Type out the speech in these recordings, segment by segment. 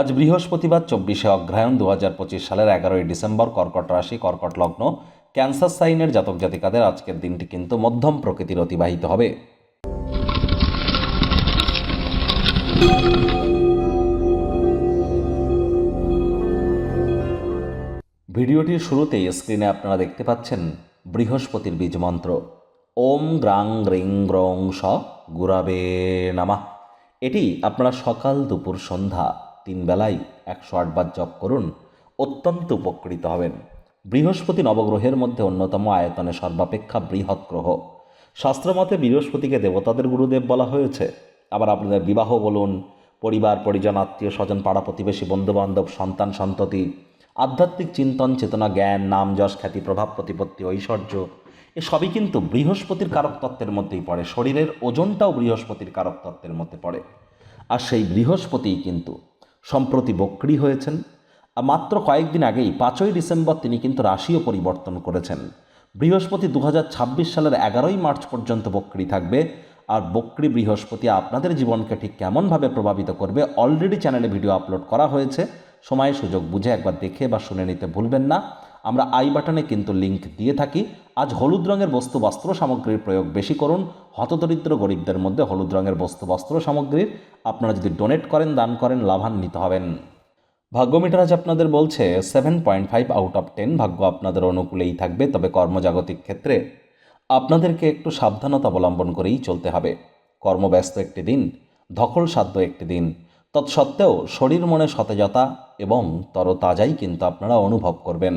আজ বৃহস্পতিবার চব্বিশে অগ্রায়ণ দু হাজার পঁচিশ সালের এগারোই ডিসেম্বর কর্কট রাশি, কর্কট লগ্ন, ক্যান্সার সাইনের জাতক জাতিকাদের আজকের দিনটি কিন্তু মধ্যম প্রকৃতির অতিবাহিত হবে। ভিডিওটির শুরুতেই স্ক্রিনে আপনারা দেখতে পাচ্ছেন বৃহস্পতির বীজ মন্ত্র। ওম গ্রাং গ্রিং গ্রং স গুরাবে নামা। এটি আপনারা সকাল দুপুর সন্ধ্যা তিন বেলায় একশো আটবার জপ করুন, অত্যন্ত উপকৃত হবেন। বৃহস্পতি নবগ্রহের মধ্যে অন্যতম আয়তনে সর্বাপেক্ষা বৃহৎ গ্রহ। শাস্ত্রমতে বৃহস্পতিকে দেবতাদের গুরুদেব বলা হয়েছে। আবার আপনাদের বিবাহ বলুন, পরিবার, পরিজন, আত্মীয় স্বজন, পাড়া প্রতিবেশী, বন্ধুবান্ধব, সন্তান, সন্ততি, আধ্যাত্মিক চিন্তন, চেতনা, জ্ঞান, নাম, যশ, খ্যাতি, প্রভাব, প্রতিপত্তি, ঐশ্বর্য এ সবই কিন্তু বৃহস্পতির কারক তত্ত্বের মধ্যেই পড়ে। শরীরের ওজনটাও বৃহস্পতির কারক তত্ত্বের মধ্যে পড়ে। আর সেই বৃহস্পতিই কিন্তু সম্প্রতি বক্রি হয়েছেন। মাত্র কয়েকদিন আগেই পাঁচই ডিসেম্বর তিনি কিন্তু রাশিও পরিবর্তন করেছেন। বৃহস্পতি দু হাজার ছাব্বিশ সালের এগারোই মার্চ পর্যন্ত বক্রি থাকবে। আর বক্রি বৃহস্পতি আপনাদের জীবনকে ঠিক কেমনভাবে প্রভাবিত করবে অলরেডি চ্যানেলে ভিডিও আপলোড করা হয়েছে। সময় সুযোগ বুঝে একবার দেখে বা শুনে নিতে ভুলবেন না। আমরা আই বাটনে কিন্তু লিংক দিয়ে থাকি। আজ হলুদ রঙের বস্তু বস্ত্র সামগ্রীর প্রয়োগ বেশি করুন। হতদরিদ্র গরিবদের মধ্যে হলুদ রঙের বস্তু বস্ত্র সামগ্রীর আপনারা যদি ডোনেট করেন, দান করেন, লাভান্বিত হবেন। ভাগ্যমিটার আজ আপনাদের বলছে seven point five out of ten ভাগ্য আপনাদের অনুকূলেই থাকবে, তবে কর্মজাগতিক ক্ষেত্রে আপনাদেরকে একটু সাবধানতা অবলম্বন করেই চলতে হবে। কর্মব্যস্ত একটি দিন ধকল সাধ্য একটি দিন। তৎসত্ত্বেও শরীর মনে সতেজতা এবং তরতাজাই কিন্তু আপনারা অনুভব করবেন।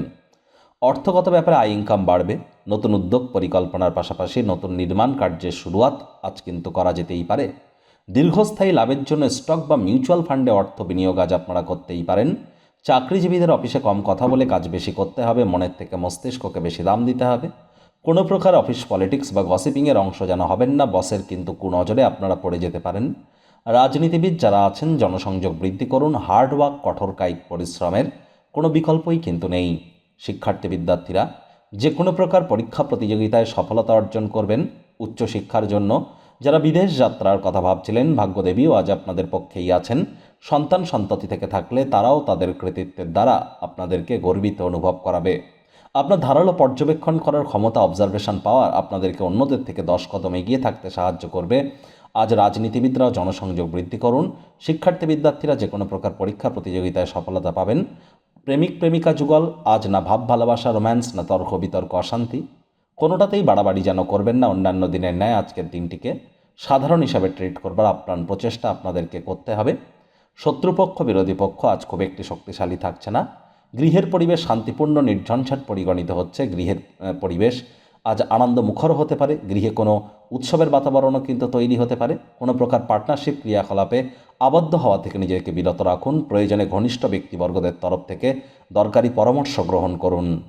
অর্থগত ব্যাপারে আয় ইনকাম বাড়বে, নতুন উদ্যোগ পরিকল্পনার পাশাপাশি নতুন নির্মাণ কার্যের শুরুয়াত আজ কিন্তু করা যেতেই পারে। দীর্ঘস্থায়ী লাভের জন্য স্টক বা মিউচুয়াল ফান্ডে অর্থ বিনিয়োগ আজ আপনারা করতেই পারেন। চাকরিজীবীদের অফিসে কম কথা বলে কাজ বেশি করতে হবে, মনের থেকে মস্তিষ্ককে বেশি দাম দিতে হবে। কোনো প্রকার অফিস পলিটিক্স বা গসিপিংয়ের অংশ যেন হবেন না, বসের কিন্তু কুনজরে আপনারা পড়ে যেতে পারেন। রাজনীতিবিদ যারা আছেন, জনসংযোগ বৃদ্ধি করুন হার্ডওয়ার্ক কঠোর কায়িক পরিশ্রমের কোনো বিকল্পই কিন্তু নেই। শিক্ষার্থী বিদ্যার্থীরা যে কোনো প্রকার পরীক্ষা প্রতিযোগিতায় সফলতা অর্জন করবেন উচ্চশিক্ষার জন্য। যারা বিদেশ যাত্রার কথা ভাবছিলেন ভাগ্যদেবীও আজ আপনাদের পক্ষেই আছেন, সন্তান সন্ততি থেকে থাকলে তারাও তাদের কৃতিত্বের দ্বারা আপনাদেরকে গর্বিত অনুভব করাবে। আপনার ধারালো পর্যবেক্ষণ করার ক্ষমতা অবজারভেশন পাওয়ার আপনাদেরকে অন্যদের থেকে দশ কদম এগিয়ে থাকতে সাহায্য করবে। আজ রাজনীতিবিদরাও জনসংযোগ বৃদ্ধি করুন শিক্ষার্থী বিদ্যার্থীরা যে কোনো প্রকার পরীক্ষা প্রতিযোগিতায় সফলতা পাবেন। প্রেমিক প্রেমিকা যুগল, আজ না ভাব ভালোবাসা, রোম্যান্স, না তর্ক বিতর্ক, অশান্তি। কোনোটাতেই বাড়াবাড়ি যেন করবেন না অন্যান্য দিনের ন্যায় আজকের দিনটিকে। সাধারণ হিসাবে ট্রিট করবার আপ্রাণ প্রচেষ্টা আপনাদেরকে করতে হবে। শত্রুপক্ষ, বিরোধী পক্ষ আজ খুব একটি শক্তিশালী থাকছে না। গৃহের পরিবেশ শান্তিপূর্ণ, নির্ঝঞ্ঝাট পরিগণিত হচ্ছে। গৃহের পরিবেশ আজ আনন্দ মুখর হতে পারে, গৃহে কোনো উৎসবের বাতাবরণও কিন্তু তৈরি হতে পারে। কোনো প্রকার পার্টনারশিপ ক্রিয়াকলাপে আবদ্ধ হওয়া থেকে নিজেকে বিরত রাখুন। প্রয়োজনে ঘনিষ্ঠ ব্যক্তিবর্গদের তরফ থেকে দরকারি পরামর্শ গ্রহণ করুন।